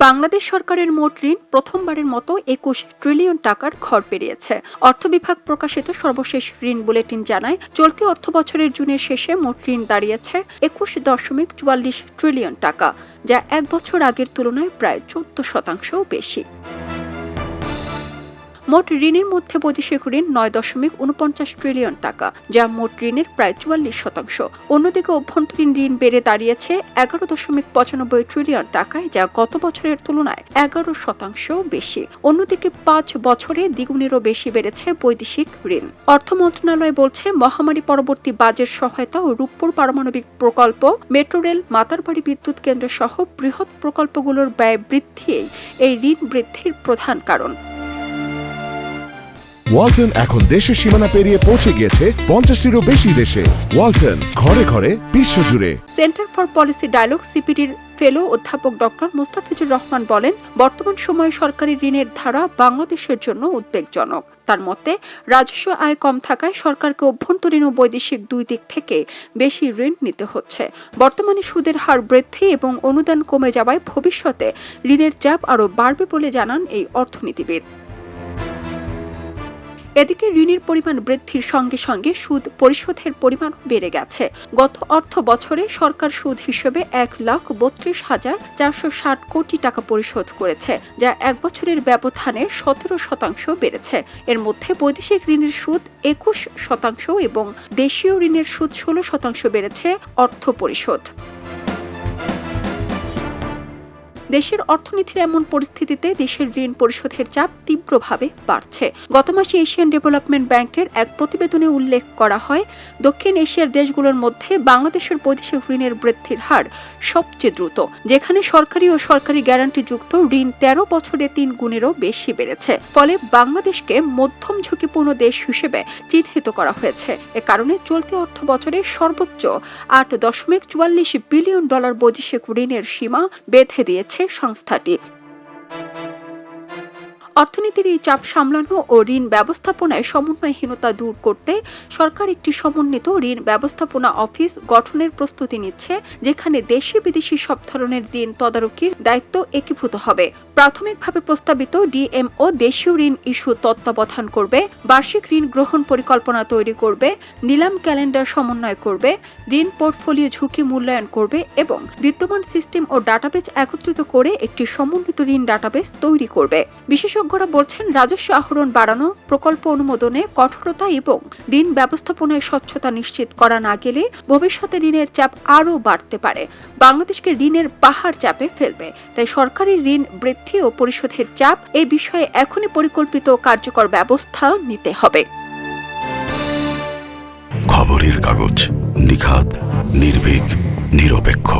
বাংলাদেশ সরকারের মোট ঋণ প্রথমবারের মতো একুশ ট্রিলিয়ন টাকার ঘর পেরিয়েছে। অর্থ বিভাগ প্রকাশিত সর্বশেষ ঋণ বুলেটিন জানায়, চলতি অর্থ বছরের জুনের শেষে মোট ঋণ দাঁড়িয়েছে একুশ দশমিক চুয়াল্লিশ ট্রিলিয়ন টাকা, যা এক বছর আগের তুলনায় প্রায় চোদ্দ শতাংশও বেশি। মোট ঋণের মধ্যে বৈদেশিক ঋণ নয় দশমিক উনপঞ্চাশ ট্রিলিয়ন টাকা, যা মোট ঋণের প্রায় চুয়াল্লিশ শতাংশ। অন্যদিকে অভ্যন্তরীণ ঋণ বেড়ে দাঁড়িয়েছে এগারো দশমিক পঁচানব্বই ট্রিলিয়ন টাকায়, যা গত বছরের তুলনায় এগারো শতাংশ বেশি। অন্যদিকে পাঁচ বছরে দ্বিগুণেরও বেশি বেড়েছে বৈদেশিক ঋণ। অর্থ মন্ত্রণালয় বলছে, মহামারী পরবর্তী বাজেট সহায়তা ও রূপপুর পারমাণবিক প্রকল্প, মেট্রো রেল, মাতারবাড়ি বিদ্যুৎ কেন্দ্র সহ বৃহৎ প্রকল্পগুলোর ব্যয় বৃদ্ধি এই ঋণ বৃদ্ধির প্রধান কারণ। ওয়ালটন এখন দেশের সীমানা পেরিয়ে পৌঁছে গিয়েছে পঞ্চাশটিরও বেশি দেশে। ওয়ালটন, ঘরে ঘরে, বিশ্বজুড়ে। সেন্টার ফর পলিসি ডায়ালগ সিপিডির ফেলো অধ্যাপক ডক্টর মুস্তাফিজুর রহমান বলেন, বর্তমান সময়ে সরকারি ঋণের ধারা বাংলাদেশের জন্য উদ্বেগজনক। তার মতে, রাজস্ব আয় কম থাকায় সরকারকে অভ্যন্তরীণ ও বৈদেশিক দুই দিক থেকে বেশি ঋণ নিতে হচ্ছে। বর্তমানে সুদের হার বৃদ্ধি এবং অনুদান কমে যাওয়ায় ভবিষ্যতে ঋণের চাপ আরও বাড়বে বলে জানান এই অর্থনীতিবিদ। এদিকে ঋণের পরিমাণ বৃদ্ধির সঙ্গে সঙ্গে সুদ পরিশোধের পরিমাণ বেড়ে গেছে। গত অর্থ বছরে সরকার সুদ হিসেবে এক লাখ বত্রিশ হাজার চারশো ষাট কোটি টাকা পরিশোধ করেছে, যা এক বছরের ব্যবধানে সতেরো শতাংশ বেড়েছে। এর মধ্যে বৈদেশিক ঋণের সুদ একুশ শতাংশ এবং দেশীয় ঋণের সুদ ষোলো শতাংশ বেড়েছে অর্থ পরিশোধ। দেশের অর্থনীতির এমন পরিস্থিতিতে দেশের ঋণ পরিশোধের চাপ তীব্রভাবে বাড়ছে। গত মাসে এশিয়ান ডেভেলপমেন্ট ব্যাংকের এক প্রতিবেদনে উল্লেখ করা হয়, দক্ষিণ এশিয়ার দেশগুলোর মধ্যে বাংলাদেশের বৈদেশিক ঋণের বৃদ্ধির হার সবচেয়ে দ্রুত, যেখানে সরকারি ও সরকারি গ্যারান্টিযুক্ত ঋণ তেরো বছরে তিন গুণেরও বেশি বেড়েছে। ফলে বাংলাদেশকে মধ্যম ঝুঁকিপূর্ণ দেশ হিসেবে চিহ্নিত করা হয়েছে। এ কারণে চলতি অর্থ বছরে সর্বোচ্চ আট দশমিক চুয়াল্লিশ বিলিয়ন ডলার বৈদেশিক ঋণের সীমা বেঁধে দিয়েছে সংস্থাটি। অর্থনীতির এই চাপ সামলানো ও ঋণ ব্যবস্থাপনায় সমন্বয়হীনতা দূর করতে সরকার একটি সমন্বিত ঋণ ব্যবস্থাপনা অফিস গঠনের প্রস্তুতি নিচ্ছে, যেখানে দেশি বিদেশি সব ধরনের ঋণ তদারকির দায়িত্ব একীভূত হবে। প্রাথমিকভাবে প্রস্তাবিত ডিএমও দেশীয় ঋণ ইস্যু তত্ত্বাবধান করবে, বার্ষিক ঋণ গ্রহণ পরিকল্পনা তৈরি করবে, নিলাম ক্যালেন্ডার সমন্বয় করবে, ঋণ পোর্টফোলিও ঝুঁকি মূল্যায়ন করবে এবং বিদ্যমান সিস্টেম ও ডাটাবেজ একত্রিত করে একটি সমন্বিত ঋণ ডাটাবেজ তৈরি করবে। বিশেষজ্ঞরা বলছেন, রাজস্ব আহরণ বাড়ানো, প্রকল্প অনুমোদনে কঠোরতা এবং ঋণ ব্যবস্থাপনায় স্বচ্ছতা নিশ্চিত করা না গেলে ভবিষ্যতে ঋণের চাপ আরও বাড়তে পারে। বাংলাদেশকে ঋণের পাহাড় চাপে ফেলবে, তাই সরকারি ঋণ বৃদ্ধি ও পরিশোধের চাপ এই বিষয়ে এখনই পরিকল্পিত কার্যকর ব্যবস্থা নিতে হবে। খবরের কাগজ নিখাত নির্ভীক, নিরপেক্ষ।